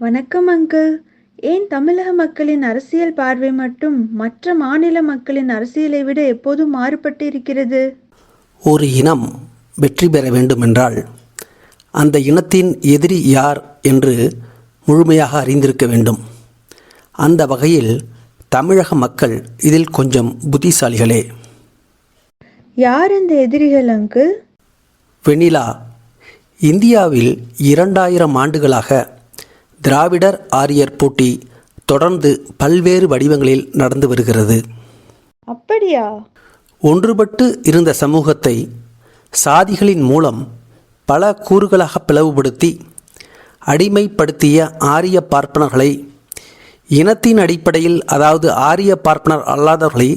வணக்கம் அங்கிள். ஏன் தமிழக மக்களின் அரசியல் பார்வை மட்டும் மற்ற மாநில மக்களின் அரசியலை விட எப்போதும் மாறுபட்டு இருக்கிறது ஒரு இனம் வெற்றி பெற வேண்டுமென்றால் அந்த இனத்தின் எதிரி யார் என்று முழுமையாக அறிந்திருக்க வேண்டும். அந்த வகையில் தமிழக மக்கள் இதில் கொஞ்சம் புத்திசாலிகளே. யார் இந்த எதிரிகள் அங்கிள்? வெண்ணிலா இந்தியாவில் இரண்டாயிரம் ஆண்டுகளாக திராவிடர் ஆரியர் போட்டி தொடர்ந்து பல்வேறு வடிவங்களில் நடந்து வருகிறது. அப்படியா? ஒன்றுபட்டு இருந்த சமூகத்தை சாதிகளின் மூலம் பல கூறுகளாக பிளவுபடுத்தி அடிமைப்படுத்திய ஆரிய பார்ப்பனர்களை இனத்தின் அடிப்படையில் அதாவது ஆரிய பார்ப்பனர் அல்லாதவர்களை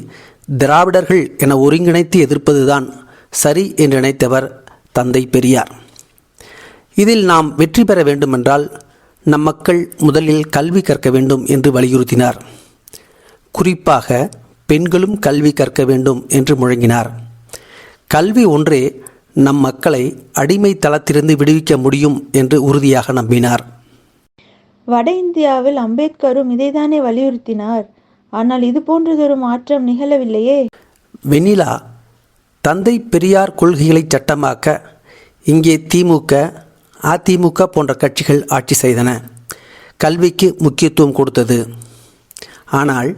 திராவிடர்கள் என ஒருங்கிணைத்து எதிர்ப்பதுதான் சரி என்று நினைத்தவர் தந்தை பெரியார். இதில் நாம் வெற்றி பெற வேண்டுமென்றால் நம் மக்கள் முதலில் கல்வி கற்க வேண்டும் என்று வலியுறுத்தினார். குறிப்பாக பெண்களும் கல்வி கற்க வேண்டும் என்று முழங்கினார். கல்வி ஒன்றே நம் மக்களை அடிமை தளத்திலிருந்து விடுவிக்க முடியும் என்று உறுதியாக நம்பினார். வட இந்தியாவில் அம்பேத்கரும் இதைத்தானே வலியுறுத்தினார். ஆனால் இது போன்றதொரு மாற்றம் நிகழவில்லையே. வெண்ணிலா தந்தை பெரியார் கொள்கைகளை சட்டமாக்க இங்கே திமுக அதிமுக போன்ற கட்சிகள் ஆட்சி செய்தன. கல்விக்கு முக்கியத்துவம் கொடுத்தது. ஆனால்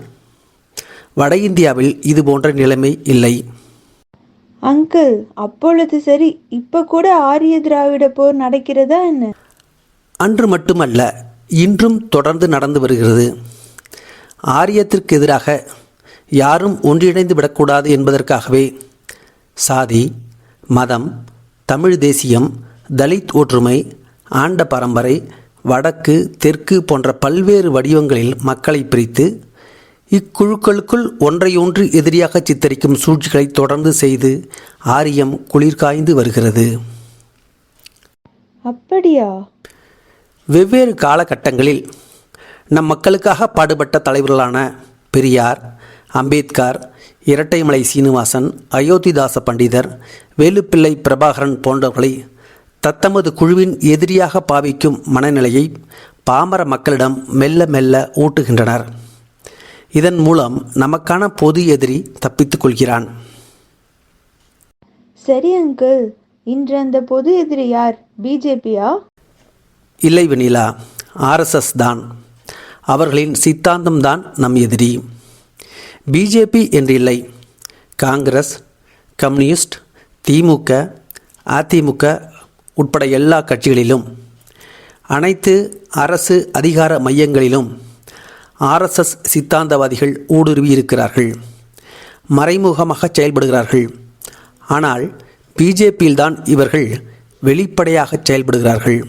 வட இந்தியாவில் இது போன்ற நிலைமை இல்லை. அங்கிள் அப்பொழுது சரி இப்ப கூட ஆரிய திராவிட போர் நடக்கிறதா என்ன? அன்று மட்டுமல்ல இன்றும் தொடர்ந்து நடந்து வருகிறது. ஆரியத்திற்கு எதிராக யாரும் ஒன்றிணைந்து விடக்கூடாது என்பதற்காகவே சாதி மதம் தமிழ் தேசியம் தலித் ஒற்றுமை ஆண்ட பரம்பரை வடக்கு தெற்கு போன்ற பல்வேறு வடிவங்களில் மக்களை பிரித்து இக்குழுக்களுக்குள் ஒன்றையொன்று எதிரியாக சித்தரிக்கும் சூழ்ச்சிகளை தொடர்ந்து செய்து ஆரியம் குளிர்காய்ந்து வருகிறது. அப்படியா? வெவ்வேறு காலகட்டங்களில் நம் மக்களுக்காக பாடுபட்ட தலைவர்களான பெரியார் அம்பேத்கர் இரட்டைமலை சீனிவாசன் அயோத்திதாச பண்டிதர் வேலுப்பிள்ளை பிரபாகரன் போன்றவர்களை தத்தமது குழுவின் எதிரியாக பாவிக்கும் மனநிலையை பாமர மக்களிடம் மெல்ல மெல்ல ஊட்டுகின்றனர். இதன் மூலம் நமக்கான பொது எதிரி தப்பித்துக் கொள்கிறான். சரி அங்கிள் இன்று அந்த பொது எதிரி யார்? பிஜேபியா? இல்லை வெனிலா ஆர்எஸ்எஸ் தான். அவர்களின் சித்தாந்தம்தான் நம் எதிரி. பிஜேபி என்று இல்லை. காங்கிரஸ் கம்யூனிஸ்ட் திமுக அதிமுக உட்பட எல்லா கட்சிகளிலும் அனைத்து அரசு அதிகார மையங்களிலும் ஆர்எஸ்எஸ் சித்தாந்தவாதிகள் ஊடுருவி இருக்கிறார்கள் மறைமுகமாக செயல்படுகிறார்கள். ஆனால் பிஜேபியில்தான் இவர்கள் வெளிப்படையாக செயல்படுகிறார்கள்.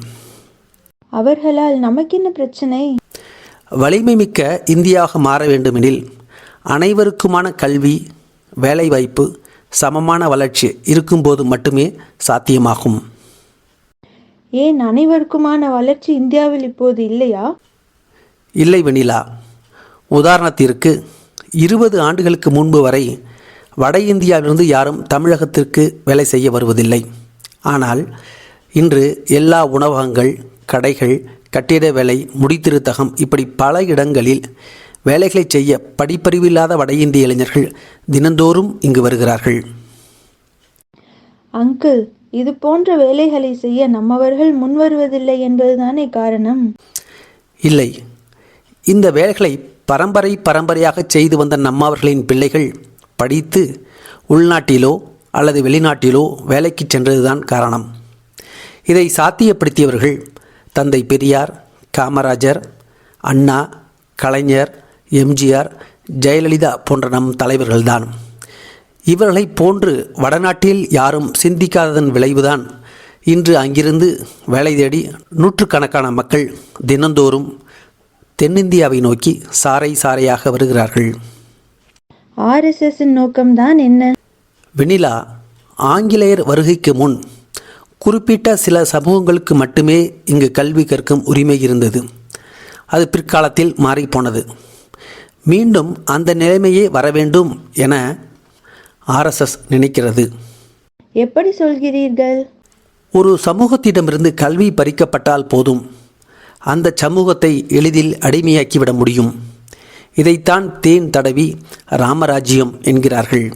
அவர்களால் நமக்கென்ன பிரச்சனை? வலிமை மிக்க இந்தியாவாக மாற வேண்டுமெனில் அனைவருக்குமான கல்வி வேலைவாய்ப்பு சமமான வளர்ச்சி இருக்கும்போது மட்டுமே சாத்தியமாகும். ஏன் அனைவருக்குமான வளர்ச்சி இந்தியாவில் இப்போது இல்லையா? இல்லை வெண்ணிலா. உதாரணத்திற்கு இருபது ஆண்டுகளுக்கு முன்பு வரை வட இந்தியாவிலிருந்து யாரும் தமிழகத்திற்கு வேலை செய்ய வருவதில்லை. ஆனால் இன்று எல்லா உணவகங்கள் கடைகள் கட்டிட வேலை முடித்திருத்தகம் இப்படி பல இடங்களில் வேலைகளை செய்ய படிப்பறிவில்லாத வட இந்திய இளைஞர்கள் தினந்தோறும் இங்கு வருகிறார்கள். அங்கிள் இது போன்ற வேலைகளை செய்ய நம்மவர்கள் முன்வருவதில்லை என்பதுதானே காரணம்? இல்லை. இந்த வேலைகளை பரம்பரை பரம்பரையாக செய்து வந்த நம்மவர்களின் பிள்ளைகள் படித்து உள்நாட்டிலோ அல்லது வெளிநாட்டிலோ வேலைக்கு சென்றதுதான் காரணம். இதை சாத்தியப்படுத்தியவர்கள் தந்தை பெரியார் காமராஜர் அண்ணா கலைஞர் எம்ஜிஆர் ஜெயலலிதா போன்ற நம் தலைவர்கள்தான். இவர்களைப் போன்று வடநாட்டில் யாரும் சிந்திக்காததன் விளைவுதான். இன்று அங்கிருந்து வேலை தேடி நூற்றுக்கணக்கான மக்கள் தினந்தோறும் தென்னிந்தியாவை நோக்கி சாறை சாறையாக வருகிறார்கள். ஆர்எஸ்எஸ்ஸின் நோக்கம்தான் என்ன? வெண்ணிலா ஆங்கிலேயர் வருகைக்கு முன் குறிப்பிட்ட சில சமூகங்களுக்கு மட்டுமே இங்கு கல்வி கற்கும் உரிமை இருந்தது. அது பிற்காலத்தில் மாறிப்போனது. மீண்டும் அந்த நிலைமையே வர வேண்டும் என ஆர்எஸ்எஸ் நினைக்கிறது. எப்படி சொல்கிறீர்கள்? ஒரு சமூகத்திடமிருந்து கல்வி பறிக்கப்பட்டால் போதும். அந்த சமூகத்தை எளிதில் அடிமையாக்கிவிட முடியும். இதைத்தான் தேன் தடவி ராமராஜ்யம் என்கிறார்கள்.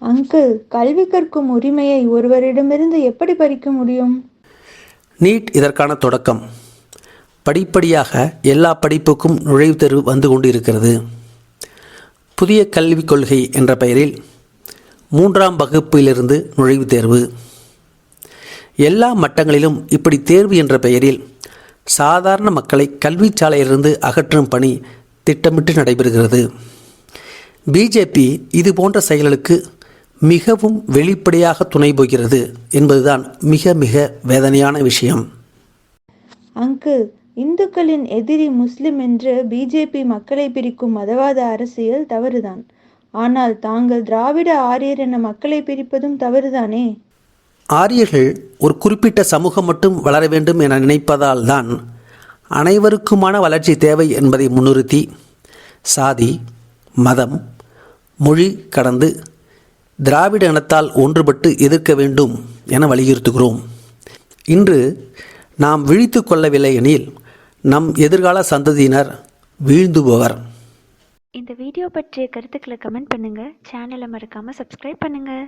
அங்கிள் கல்வி கற்கும் உரிமையை ஒருவரிடமிருந்து எப்படி பறிக்க முடியும்? நீட் இதற்கான தொடக்கம். படிப்படியாக எல்லா படிப்புக்கும் நுழைவுத் தேர்வு வந்து கொண்டிருக்கிறது. புதிய கல்விக் கொள்கை என்ற பெயரில் மூன்றாம் வகுப்பிலிருந்து நுழைவுத் தேர்வு. எல்லா மட்டங்களிலும் இப்படி தேர்வு என்ற பெயரில் சாதாரண மக்களை கல்விச்சாலையிலிருந்து அகற்றும் பணி திட்டமிட்டு நடைபெறுகிறது. பிஜேபி இது போன்ற செயல்களுக்கு மிகவும் வெளிப்படையாக துணை போகிறது என்பதுதான் மிக மிக வேதனையான விஷயம். அங்கு இந்துக்களின் எதிரி முஸ்லிம் என்று பிஜேபி மக்களை பிரிக்கும் மதவாத அரசியல் தவறுதான். ஆனால் தாங்கள் திராவிட ஆரியர் என மக்களை பிரிப்பதும் தவறுதானே? ஆரியர்கள் ஒரு குறிப்பிட்ட சமூகம் மட்டும் வளர வேண்டும் என நினைப்பதால் தான் அனைவருக்குமான வளர்ச்சி தேவை என்பதை முன்னிறுத்தி சாதி மதம் மொழி கடந்து திராவிட இனத்தால் ஒன்றுபட்டு எதிர்க்க வேண்டும் என வலியுறுத்துகிறோம். இன்று நாம் விழித்து கொள்ளவில்லை எனில் நம் எதிர்கால சந்ததியினர் வீழ்ந்து போவர் இந்த வீடியோ பற்றிய கருத்துக்களை கமெண்ட் பண்ணுங்கள் சேனலை மறக்காமல் சப்ஸ்கிரைப் பண்ணுங்கள்